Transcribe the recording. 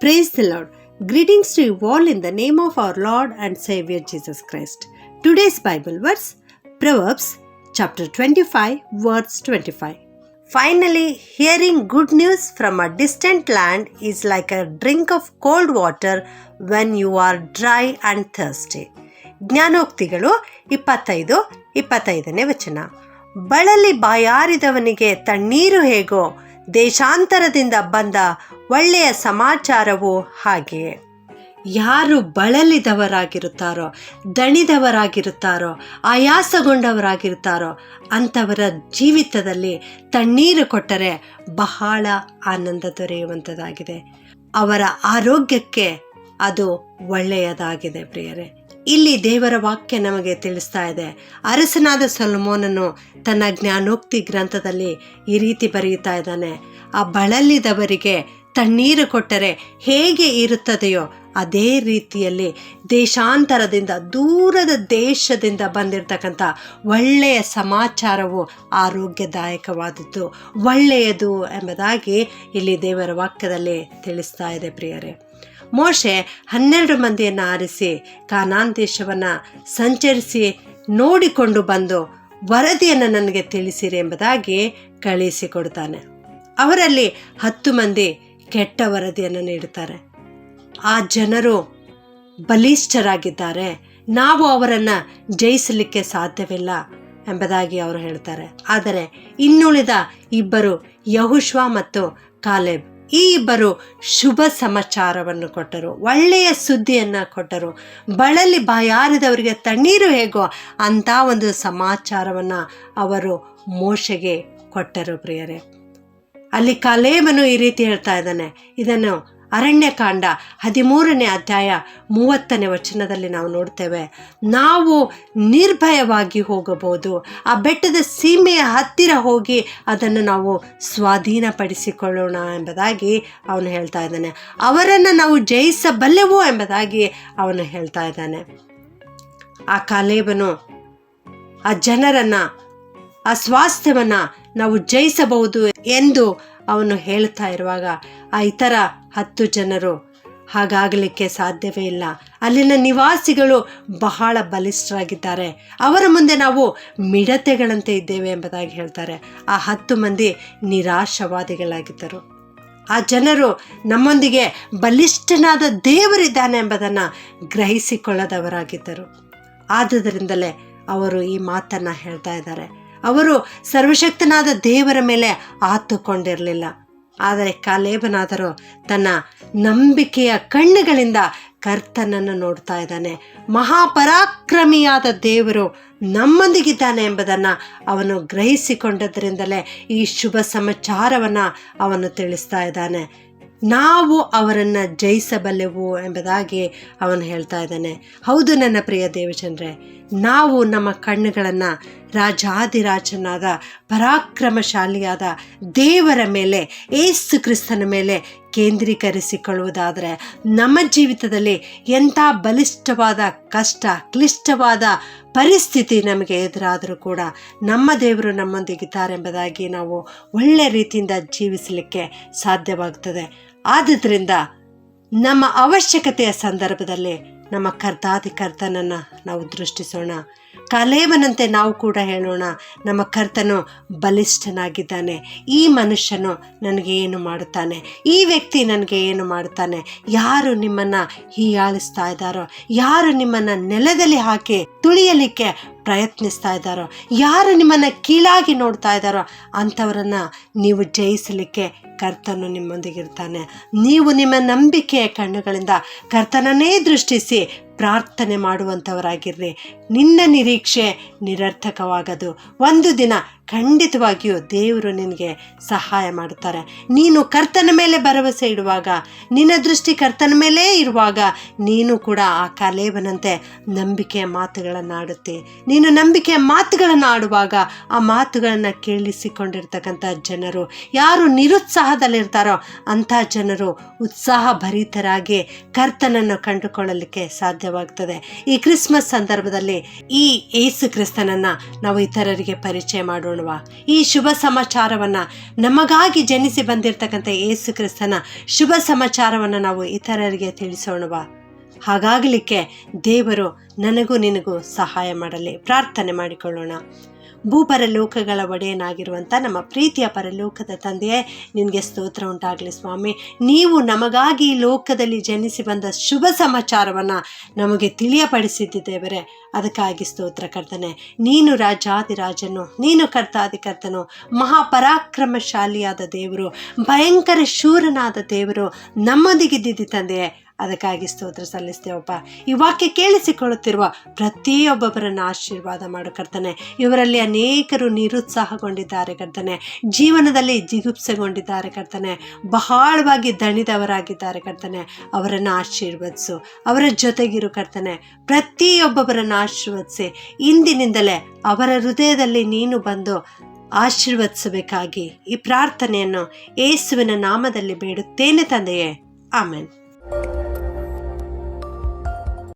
Praise the Lord. Greetings to you all in the name of our Lord and Savior Jesus Christ. Today's Bible verse Proverbs chapter 25, verse 25. Finally, hearing good news from a distant land is like a drink of cold water when you are dry and thirsty. ಜ್ಞಾನೋಕ್ತಿಗಳು ಇಪ್ಪತ್ತೈದು ಇಪ್ಪತ್ತೈದನೇ ವಚನ ಬಳಲಿ ಬಾಯಾರಿದವನಿಗೆ ತಣ್ಣೀರು ಹೇಗೋ ದೇಶಾಂತರದಿಂದ ಬಂದ ಒಳ್ಳೆಯ ಸಮಾಚಾರವು ಹಾಗೆ. ಯಾರು ಬಳಲಿದವರಾಗಿರುತ್ತಾರೋ, ದಣಿದವರಾಗಿರುತ್ತಾರೋ, ಆಯಾಸಗೊಂಡವರಾಗಿರುತ್ತಾರೋ, ಅಂಥವರ ಜೀವಿತದಲ್ಲಿ ತಣ್ಣೀರು ಕೊಟ್ಟರೆ ಬಹಳ ಆನಂದ ದೊರೆಯುವಂಥದ್ದಾಗಿದೆ. ಅವರ ಆರೋಗ್ಯಕ್ಕೆ ಅದು ಒಳ್ಳೆಯದಾಗಿದೆ ಪ್ರಿಯರೇ. ಇಲ್ಲಿ ದೇವರ ವಾಕ್ಯ ನಮಗೆ ತಿಳಿಸ್ತಾ ಇದೆ. ಅರಸನಾದ ಸಲ್ಮೋನನು ತನ್ನ ಜ್ಞಾನೋಕ್ತಿ ಗ್ರಂಥದಲ್ಲಿ ಈ ರೀತಿ ಬರೆಯುತ್ತಾ ಇದ್ದಾನೆ. ಆ ಬಳಲಿದವರಿಗೆ ತಣ್ಣೀರು ಕೊಟ್ಟರೆ ಹೇಗೆ ಇರುತ್ತದೆಯೋ ಅದೇ ರೀತಿಯಲ್ಲಿ ದೇಶಾಂತರದಿಂದ, ದೂರದ ದೇಶದಿಂದ ಬಂದಿರತಕ್ಕಂಥ ಒಳ್ಳೆಯ ಸಮಾಚಾರವು ಆರೋಗ್ಯದಾಯಕವಾದದ್ದು. ಒಳ್ಳೆಯದು ಎಂಬುದಾಗಿ ಇಲ್ಲಿ ದೇವರ ವಾಕ್ಯದಲ್ಲಿ ತಿಳಿಸ್ತಾ ಇದೆ ಪ್ರಿಯರೇ. ಮೋಶೆ ಹನ್ನೆರಡು ಮಂದಿಯನ್ನು ಆರಿಸಿ ಕಾನಾನ್ ದೇಶವನ್ನು ಸಂಚರಿಸಿ ನೋಡಿಕೊಂಡು ಬಂದು ವರದಿಯನ್ನು ನನಗೆ ತಿಳಿಸಿರಿ ಎಂಬುದಾಗಿ ಕಳಿಸಿಕೊಡ್ತಾನೆ ಅವರಲ್ಲಿ ಹತ್ತು ಮಂದಿ ಕೆಟ್ಟ ವರದಿಯನ್ನು ನೀಡುತ್ತಾರೆ. ಆ ಜನರು ಬಲಿಷ್ಠರಾಗಿದ್ದಾರೆ. ನಾವು ಅವರನ್ನು ಜಯಿಸಲಿಕ್ಕೆ ಸಾಧ್ಯವಿಲ್ಲ ಎಂಬುದಾಗಿ ಅವರು ಹೇಳ್ತಾರೆ. ಆದರೆ ಇನ್ನುಳಿದ ಇಬ್ಬರು ಯಹುಶ್ವ ಮತ್ತು ಕಾಲೆಬ್ ಈ ಇಬ್ಬರು ಶುಭ ಸಮಾಚಾರವನ್ನು ಕೊಟ್ಟರು, ಒಳ್ಳೆಯ ಸುದ್ದಿಯನ್ನು ಕೊಟ್ಟರು. ಬಳಲಿ ಬಾಯಾರಿದವರಿಗೆ ತಣ್ಣೀರು ಹೇಗೋ ಅಂಥ ಒಂದು ಸಮಾಚಾರವನ್ನು ಅವರು ಮೋಶೆಗೆ ಕೊಟ್ಟರು ಪ್ರಿಯರೇ. ಅಲ್ಲಿ ಕಲೇಮನು ಈ ರೀತಿ ಹೇಳ್ತಾ ಇದ್ದಾನೆ, ಇದನ್ನು ಅರಣ್ಯಕಾಂಡ ಹದಿಮೂರನೇ ಅಧ್ಯಾಯ ಮೂವತ್ತನೇ ವಚನದಲ್ಲಿ ನಾವು ನೋಡ್ತೇವೆ. ನಾವು ನಿರ್ಭಯವಾಗಿ ಹೋಗಬಹುದು. ಆ ಬೆಟ್ಟದ ಸೀಮೆಯ ಹತ್ತಿರ ಹೋಗಿ ಅದನ್ನು ನಾವು ಸ್ವಾಧೀನಪಡಿಸಿಕೊಳ್ಳೋಣ ಎಂಬುದಾಗಿ ಅವನು ಹೇಳ್ತಾ ಇದ್ದಾನೆ. ಅವರನ್ನು ನಾವು ಜಯಿಸಬಲ್ಲೆವು ಎಂಬುದಾಗಿ ಅವನು ಹೇಳ್ತಾ ಇದ್ದಾನೆ. ಆ ಕಾಲೇಬನು, ಆ ಜನರನ್ನು, ಆ ಸ್ವಾಸ್ಥ್ಯವನ್ನು ನಾವು ಜಯಿಸಬಹುದು ಎಂದು ಅವನು ಹೇಳ್ತಾ ಇರುವಾಗ, ಆ ಇತರ ಹತ್ತು ಜನರು. ಹಾಗಾಗಲಿಕ್ಕೆ ಸಾಧ್ಯವೇ ಇಲ್ಲ. ಅಲ್ಲಿನ ನಿವಾಸಿಗಳು ಬಹಳ ಬಲಿಷ್ಠರಾಗಿದ್ದಾರೆ. ಅವರ ಮುಂದೆ ನಾವು ಮಿಡತೆಗಳಂತೆ ಇದ್ದೇವೆ ಎಂಬುದಾಗಿ ಹೇಳ್ತಾರೆ. ಆ ಹತ್ತು ಮಂದಿ ನಿರಾಶವಾದಿಗಳಾಗಿದ್ದರು. ಆ ಜನರು ನಮ್ಮೊಂದಿಗೆ ಬಲಿಷ್ಠನಾದ ದೇವರಿದ್ದಾನೆ ಎಂಬುದನ್ನು ಗ್ರಹಿಸಿಕೊಳ್ಳದವರಾಗಿದ್ದರು. ಆದ್ದರಿಂದಲೇ ಅವರು ಈ ಮಾತನ್ನು ಹೇಳ್ತಾ ಇದ್ದಾರೆ. ಅವರು ಸರ್ವಶಕ್ತನಾದ ದೇವರ ಮೇಲೆ ಆತುಕೊಂಡಿರಲಿಲ್ಲ. ಆದರೆ ಕಾಲೇಬನಾದರೂ ತನ್ನ ನಂಬಿಕೆಯ ಕಣ್ಣುಗಳಿಂದ ಕರ್ತನನ್ನು ನೋಡ್ತಾ ಇದ್ದಾನೆ. ಮಹಾಪರಾಕ್ರಮಿಯಾದ ದೇವರು ನಮ್ಮೊಂದಿಗಿದ್ದಾನೆ ಎಂಬುದನ್ನು ಅವನು ಗ್ರಹಿಸಿಕೊಂಡದ್ರಿಂದಲೇ ಈ ಶುಭ ಸಮಾಚಾರವನ್ನು ಅವನು ತಿಳಿಸ್ತಾ ಇದ್ದಾನೆ. ನಾವು ಅವರನ್ನು ಜಯಿಸಬಲ್ಲೆವು ಎಂಬುದಾಗಿ ಅವನು ಹೇಳ್ತಾ ಇದ್ದಾನೆ. ಹೌದು ನನ್ನ ಪ್ರಿಯ ದೇವಚಂದ್ರೆ, ನಾವು ನಮ್ಮ ಕಣ್ಣುಗಳನ್ನು ರಾಜಾದಿರಾಜನಾದ ಪರಾಕ್ರಮಶಾಲಿಯಾದ ದೇವರ ಮೇಲೆ, ಏಸು ಕ್ರಿಸ್ತನ ಮೇಲೆ ಕೇಂದ್ರೀಕರಿಸಿಕೊಳ್ಳುವುದಾದರೆ, ನಮ್ಮ ಜೀವಿತದಲ್ಲಿ ಎಂಥ ಬಲಿಷ್ಠವಾದ ಕಷ್ಟ, ಕ್ಲಿಷ್ಟವಾದ ಪರಿಸ್ಥಿತಿ ನಮಗೆ ಎದುರಾದರೂ ಕೂಡ ನಮ್ಮ ದೇವರು ನಮ್ಮೊಂದಿಗಿದ್ದಾರೆ ಎಂಬುದಾಗಿ ನಾವು ಒಳ್ಳೆ ರೀತಿಯಿಂದ ಜೀವಿಸಲಿಕ್ಕೆ ಸಾಧ್ಯವಾಗ್ತದೆ. ಆದುದರಿಂದ ನಮ್ಮ ಅವಶ್ಯಕತೆಯ ಸಂದರ್ಭದಲ್ಲಿ ನಮ್ಮ ಕರ್ತಾದಿ ಕರ್ತನನ್ನು ನಾವು ದೃಷ್ಟಿಸೋಣ. ಕಲೇವನಂತೆ ನಾವು ಕೂಡ ಹೇಳೋಣ. ನಮ್ಮ ಕರ್ತನು ಬಲಿಷ್ಠನಾಗಿದ್ದಾನೆ. ಈ ಮನುಷ್ಯನು ನನಗೆ ಏನು ಮಾಡುತ್ತಾನೆ? ಈ ವ್ಯಕ್ತಿ ನನಗೆ ಏನು ಮಾಡುತ್ತಾನೆ? ಯಾರು ನಿಮ್ಮನ್ನು ಹೀಯಾಳಿಸ್ತಾ ಇದ್ದಾರೋ? ಯಾರು ನಿಮ್ಮನ್ನು ನೆಲದಲ್ಲಿ ಹಾಕಿ ತುಳಿಯಲಿಕ್ಕೆ ಪ್ರಯತ್ನಿಸ್ತಾ ಇದ್ದಾರೋ? ಯಾರು ನಿಮ್ಮನ್ನು ಕೀಳಾಗಿ ನೋಡ್ತಾ ಇದ್ದಾರೋ? ಅಂಥವರನ್ನು ನೀವು ಜಯಿಸಲಿಕ್ಕೆ ಕರ್ತನು ನಿಮ್ಮೊಂದಿಗಿರ್ತಾನೆ. ನೀವು ನಿಮ್ಮ ನಂಬಿಕೆಯ ಕಣ್ಣುಗಳಿಂದ ಕರ್ತನನ್ನೇ ದೃಷ್ಟಿಸಿ ಪ್ರಾರ್ಥನೆ ಮಾಡುವಂಥವರಾಗಿರ್ರಿ. ನಿನ್ನ ನಿರೀಕ್ಷೆ ನಿರರ್ಥಕವಾಗದು. ಒಂದು ದಿನ ಖಂಡಿತವಾಗಿಯೂ ದೇವರು ನಿನಗೆ ಸಹಾಯ ಮಾಡುತ್ತಾರೆ. ನೀನು ಕರ್ತನ ಮೇಲೆ ಭರವಸೆ ಇಡುವಾಗ, ನಿನ್ನ ದೃಷ್ಟಿ ಕರ್ತನ ಮೇಲೇ ಇರುವಾಗ, ನೀನು ಕೂಡ ಆ ಕಲೇಬನಂತೆ ನಂಬಿಕೆಯ ಮಾತುಗಳನ್ನು ಆಡುತ್ತೆ. ನೀನು ನಂಬಿಕೆಯ ಮಾತುಗಳನ್ನು ಆಡುವಾಗ, ಆ ಮಾತುಗಳನ್ನು ಕೇಳಿಸಿಕೊಂಡಿರ್ತಕ್ಕಂಥ ಜನರು ಯಾರು ನಿರುತ್ಸಾಹದಲ್ಲಿರ್ತಾರೋ ಅಂಥ ಜನರು ಉತ್ಸಾಹ ಭರಿತರಾಗಿ ಕರ್ತನನ್ನು ಕಂಡುಕೊಳ್ಳಲಿಕ್ಕೆ ಸಾಧ್ಯವಾಗ್ತದೆ. ಈ ಕ್ರಿಸ್ಮಸ್ ಸಂದರ್ಭದಲ್ಲಿ ಈ ಏಸು ಕ್ರಿಸ್ತನನ್ನು ನಾವು ಇತರರಿಗೆ ಪರಿಚಯ ಮಾಡೋಣ. ಈ ಶುಭ ಸಮಾಚಾರವನ್ನ ನಮಗಾಗಿ ಜನಿಸಿ ಬಂದಿರತಕ್ಕಂಥ ಯೇಸು ಕ್ರಿಸ್ತನ ಶುಭ ಸಮಾಚಾರವನ್ನು ನಾವು ಇತರರಿಗೆ ತಿಳಿಸೋಣವಾ. ಹಾಗಾಗಲಿಕ್ಕೆ ದೇವರು ನನಗೂ ನಿನಗೂ ಸಹಾಯ ಮಾಡಲಿ. ಪ್ರಾರ್ಥನೆ ಮಾಡಿಕೊಳ್ಳೋಣ. ಭೂಪರ ಲೋಕಗಳ ಒಡೆಯನಾಗಿರುವಂಥ ನಮ್ಮ ಪ್ರೀತಿಯ ಪರಲೋಕದ ತಂದೆಯೇ, ನಿನಗೆ ಸ್ತೋತ್ರ ಉಂಟಾಗಲಿ ಸ್ವಾಮಿ. ನೀವು ನಮಗಾಗಿ ಲೋಕದಲ್ಲಿ ಜನಿಸಿ ಬಂದ ಶುಭ ಸಮಾಚಾರವನ್ನು ನಮಗೆ ತಿಳಿಯಪಡಿಸಿದ್ದೇವರೆ ಅದಕ್ಕಾಗಿ ಸ್ತೋತ್ರ ಕರ್ತನೆ. ನೀನು ರಾಜಾದಿರಾಜನು ನೀನು ಕರ್ತಾದಿಕರ್ತನು ಮಹಾಪರಾಕ್ರಮಶಾಲಿಯಾದ ದೇವರು, ಭಯಂಕರ ಶೂರನಾದ ದೇವರು ನಮ್ಮೊಂದಿಗಿದ್ದಿದ್ದ ತಂದೆಯೇ ಅದಕ್ಕಾಗಿ ಸ್ತೋತ್ರ ಸಲ್ಲಿಸ್ತೇವಪ್ಪ. ಈ ವಾಕ್ಯ ಕೇಳಿಸಿಕೊಳ್ಳುತ್ತಿರುವ ಪ್ರತಿಯೊಬ್ಬೊಬ್ಬರನ್ನು ಆಶೀರ್ವಾದ ಮಾಡು ಕರ್ತನೆ. ಇವರಲ್ಲಿ ಅನೇಕರು ನಿರುತ್ಸಾಹಗೊಂಡಿದ್ದಾರೆ ಕರ್ತನೆ. ಜೀವನದಲ್ಲಿ ಜಿಗುಪ್ಸೆಗೊಂಡಿದ್ದಾರೆ ಕರ್ತನೆ. ಬಹಳವಾಗಿ ದಣಿದವರಾಗಿದ್ದಾರೆ ಕರ್ತನೆ. ಅವರನ್ನು ಆಶೀರ್ವದಿಸು. ಅವರ ಜೊತೆಗಿರು ಕರ್ತನೆ. ಪ್ರತಿಯೊಬ್ಬೊಬ್ಬರನ್ನು ಆಶೀರ್ವದಿಸಿ. ಇಂದಿನಿಂದಲೇ ಅವರ ಹೃದಯದಲ್ಲಿ ನೀನು ಬಂದು ಆಶೀರ್ವದಿಸಬೇಕಾಗಿ ಈ ಪ್ರಾರ್ಥನೆಯನ್ನು ಏಸುವಿನ ನಾಮದಲ್ಲಿ ಬೇಡುತ್ತೇನೆ ತಂದೆಯೇ. ಆಮೇನ್.